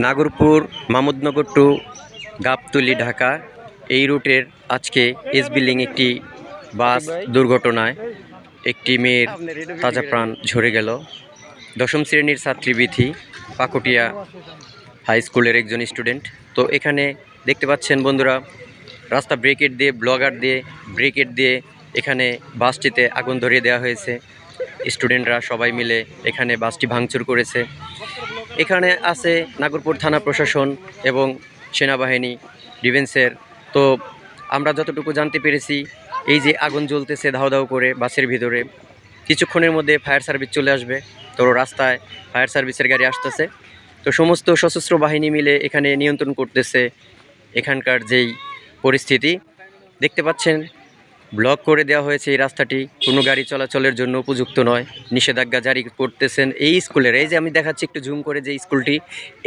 Nagarpur Mamudnagar to Gabtali, Dhaka. এই রুটের আজকে এস বিল্ডিং একটি বাস দুর্ঘটনায় একটি মেয়ের তাজা প্রাণ ঝরে গেল। দশম শ্রেণির ছাত্রী বিথি পাকুটিয়া হাই স্কুলের একজন স্টুডেন্ট। তো এখানে দেখতে পাচ্ছেন বন্ধুরা, রাস্তা ব্রেকেট দিয়ে, ব্লগার দিয়ে, ব্রেকেট দিয়ে এখানে বাসটিতে আগুন ধরিয়ে দেওয়া হয়েছে। স্টুডেন্টরা সবাই মিলে এখানে বাসটি ভাঙচুর করেছে। এখানে আছে নাগরপুর থানা প্রশাসন এবং সেনাবাহিনী, ডিফেন্সের। তো আমরা যতটুকু জানতে পেরেছি, এই যে আগুন জ্বলতেছে ধাও ধাও করে বাসের ভিতরে, কিছুক্ষণের মধ্যে ফায়ার সার্ভিস চলে আসবে। তো রাস্তায় ফায়ার সার্ভিসের গাড়ি আসতেছে। তো সমস্ত সশস্ত্র বাহিনী মিলে এখানে নিয়ন্ত্রণ করতেছে এখানকার যেই পরিস্থিতি। দেখতে পাচ্ছেন ব্লক করে দেওয়া হয়েছে এই রাস্তাটি। কোনো গাড়ি চলাচলের জন্য উপযুক্ত নয়। নিষেধাজ্ঞা জারি করতেছেন এই স্কুলের। এই যে আমি দেখাচ্ছি একটু জুম করে যে স্কুলটি,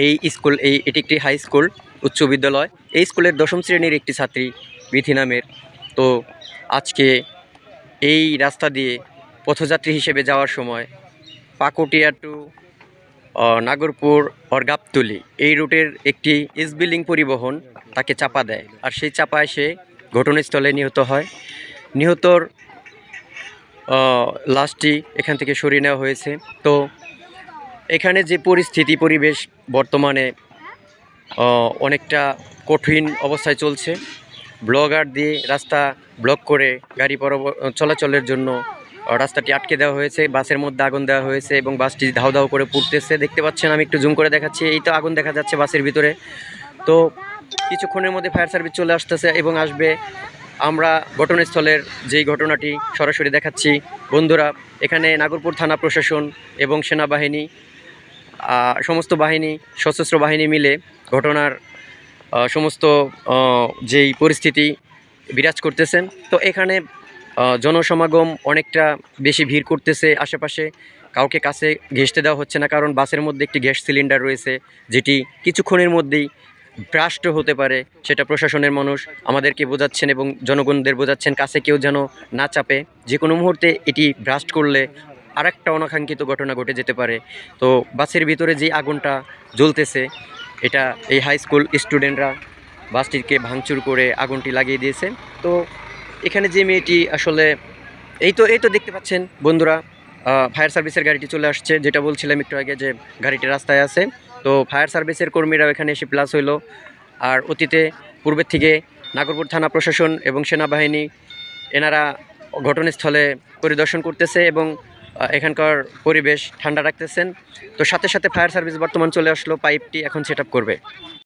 এই স্কুল, এই, এটি একটি হাই স্কুল উচ্চ বিদ্যালয়। এই স্কুলের দশম শ্রেণির একটি ছাত্রী, বিথি নামের। তো আজকে এই রাস্তা দিয়ে পথযাত্রী হিসেবে যাওয়ার সময় পাকুটিয়া টু নাগরপুর অর গাবতলি, এই রুটের একটি ইসবিলিং পরিবহন তাকে চাপা দেয়। আর সেই চাপায় সে ঘটনাস্থলে নিহত হয়। নিহতর লাশটি এখান থেকে সরিয়ে নেওয়া হয়েছে। তো এখানে যে পরিস্থিতি, পরিবেশ বর্তমানে অনেকটা কঠিন অবস্থায় চলছে। ব্লগার দিয়ে রাস্তা ব্লক করে গাড়ি চলাচলের জন্য রাস্তাটি আটকে দেওয়া হয়েছে। বাসের মধ্যে আগুন দেওয়া হয়েছে এবং বাসটি ধাও ধাও করে পুড়তেছে। দেখতে পাচ্ছেন, আমি একটু জুম করে দেখাচ্ছি। এই তো আগুন দেখা যাচ্ছে বাসের ভিতরে। তো কিছুক্ষণের মধ্যে ফায়ার সার্ভিস চলে আসতেছে এবং আসবে। আমরা ঘটনাস্থলের যেই ঘটনাটি সরাসরি দেখাচ্ছি, বন্ধুরা, এখানে নাগরপুর থানা প্রশাসন এবং সেনাবাহিনী সমস্ত বাহিনী, সশস্ত্র বাহিনী মিলে ঘটনার সমস্ত যেই পরিস্থিতি বিরাজ করতেছেন তো এখানে জনসমাগম অনেকটা বেশি ভিড় করতেছে আশেপাশে। কাউকে কাছে ঘেঁষতে দেওয়া হচ্ছে না, কারণ বাসের মধ্যে একটি গ্যাস সিলিন্ডার রয়েছে, যেটি কিছুক্ষণের মধ্যেই ব্রাস্ট হতে পারে, সেটা প্রশাসনের মানুষ আমাদেরকে বোঝাচ্ছেন এবং জনগণদের বোঝাচ্ছেন, কাছে কেউ যেন না চাপে। যে কোনো মুহূর্তে এটি ব্রাস্ট করলে আরেকটা অনাকাঙ্ক্ষিত ঘটনা ঘটে যেতে পারে। তো বাসের ভিতরে যে আগুনটা জ্বলতেছে, এটা এই হাই স্কুল স্টুডেন্টরা বাসটিকে ভাঙচুর করে আগুনটি লাগিয়ে দিয়েছে। তো এখানে যে মেয়েটি আসলে, এই তো এই তো দেখতে পাচ্ছেন বন্ধুরা ফায়ার সার্ভিসের গাড়িটি চলে আসছে। যেটা বলছিলাম একটু আগে যে গাড়িটি রাস্তায় আছে। তো ফায়ার সার্ভিসের কর্মীরাও এখানে এসে প্লাস হইল। আর অতীতে পূর্বের থেকে নাগরপুর থানা প্রশাসন এবং সেনাবাহিনী, এনারা ঘটনাস্থলে পরিদর্শন করতেছে এবং এখানকার পরিবেশ ঠান্ডা রাখতেছেন। তো সাথে সাথে ফায়ার সার্ভিস বর্তমান চলে আসলো, পাইপটি এখন সেট করবে।